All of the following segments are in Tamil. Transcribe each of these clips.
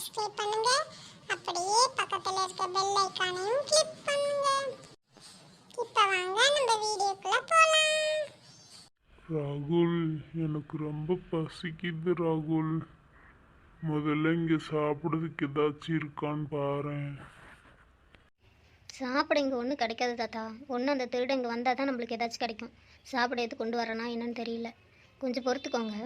சப்ஸ்கிரைப் பண்ணுங்க. அப்படியே பக்கத்தில் இருக்க பெல் ஐக்கானையும் கிளிக் பண்ணுங்க. இப்போ வாங்க நம்ம வீடியோக்குள்ள போகலாம் ராகுல் எனக்கு ரொம்ப பசிக்குது ராகுல். முதல்ல இங்க சாப்பிடுறதுக்கு ஏதாச்சும் இருக்கான்னு பாரு சாப்பிட இங்கே ஒன்றும் கிடைக்காது தாத்தா. ஒன்று அந்த திருடு இங்கே வந்தால் தான் நம்மளுக்கு ஏதாச்சும் கிடைக்கும். சாப்பிட எது கொண்டு வரனா என்னன்னு தெரியல. கொஞ்சம் பொறுத்துக்கோங்க.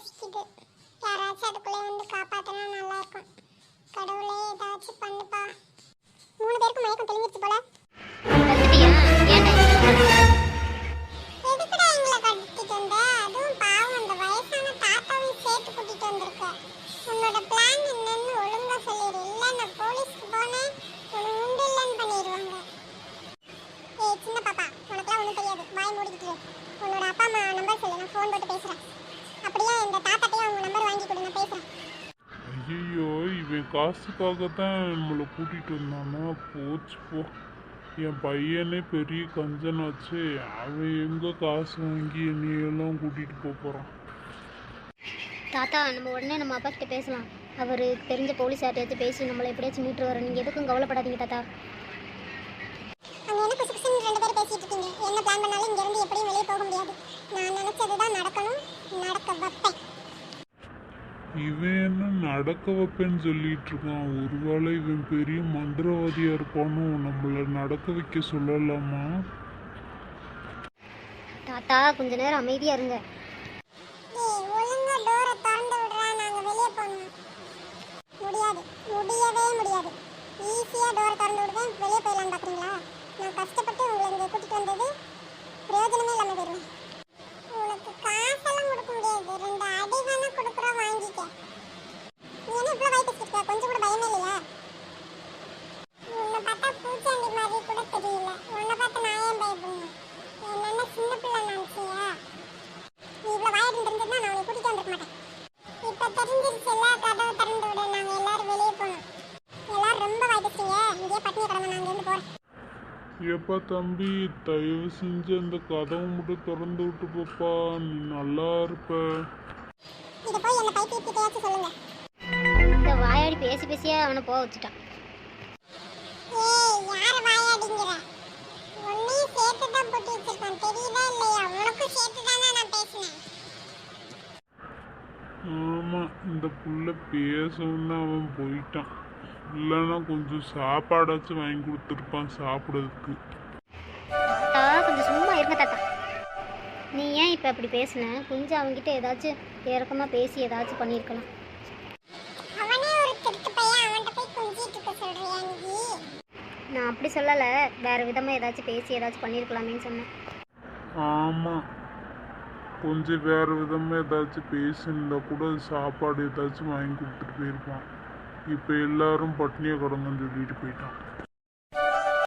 பசிக்குது யாராச்சும் அதுக்குள்ளே வந்து காப்பாத்தினா நல்லா இருக்கும். கடவுளே ஏதாச்சும் பண்ணுப்பா மூணு பேருக்கு மயக்கம் தெளிஞ்சிருச்சு போல. சின்ன பாப்பா உனக்குலாம் ஒன்றும் தெரியாது. வாய் மூடிக்கிட்டு. உன்னோட அப்பா அம்மா நம்பர் சொல்லு. நான் ஃபோன் போட்டு அப்படியே இந்த தாத்தாட்டையும் அவங்க நம்பர் வாங்கி கொடு நான் பேசுறேன். ஐயோ இவன் காசுக்காக தான் நம்மளை கூட்டிகிட்டு வந்தானா? போச்சு போ. என் பையனே பெரிய கஞ்சனாச்சு. அவன் எங்கே காசு வாங்கி என்னையெல்லாம் கூட்டிகிட்டு போக போகிறான் தாத்தா நம்ம உடனே நம்ம அப்பா கிட்ட பேசலாம். அவர் தெரிஞ்ச போலீஸ் யார்ட்டையாச்சும் பேசி நம்மளை எப்படியாச்சும் மீட்டு வர நீங்கள் எதுக்கும் கவலைப்படாதீங்க தாத்தா. இவன் என்ன நடக்க வைப்பேன்னு சொல்லிட்டு இருக்கான் ஒருவேளை இவன் பெரிய மந்திரவாதியா இருப்பானோ நம்மளை நடக்க வைக்க சொல்லலாமா? தாத்தா கொஞ்ச நேரம் அமைதியாக இருங்க. முடியாது. முடியவே முடியாது. ஈஸியா டோரை திறந்து விடுவேன் வெளியே போயிடலாம் பாக்குறீங்களா? ஏப்பா தம்பி? தயவு செஞ்சு அந்த கதவை மட்டும் திறந்து விட்டு போப்பா. நீ நல்லா இருப்ப. இதை போய் என்ன பைத்தியத்திட்டையாச்சும் சொல்லுங்க. இந்த வாயாடி பேசி பேசியே அவனை போக வச்சுட்டான். ஏய் யார வாயாடிங்கிற? உன்னையும் சேர்த்து தான் போட்டு வச்சிருக்கான். தெரியுதா இல்லையா? உனக்கும் சேர்த்து தானே நான் பேசினேன். ஆமா இந்த புள்ள பேசணும்னு அவன் போயிட்டான். இல்லைன்னா கொஞ்சம் சாப்பாடாச்சும் வாங்கி கொடுத்துருப்பான் சாப்பிட்றதுக்கு. தாத்தா கொஞ்சம் சும்மா இருங்க தாத்தா. நீ ஏன் இப்போ அப்படி பேசுன? கொஞ்சம் அவன்கிட்ட ஏதாச்சும் இறக்கமாக பேசி ஏதாச்சும் பண்ணியிருக்கலாம். நான் அப்படி சொல்லலை. வேறு விதமாக ஏதாச்சும் பேசி ஏதாச்சும் பண்ணியிருக்கலாமேன்னு சொன்னேன். ஆமாம் கொஞ்சம் வேறு விதமாக ஏதாச்சும் பேசியிருந்தா கூட சாப்பாடு ஏதாச்சும் வாங்கி கொடுத்துட்டு போயிருப்பான். இப்போ எல்லாரும் பட்னியை கடங்கன்னு சொல்லிட்டு போயிட்டான்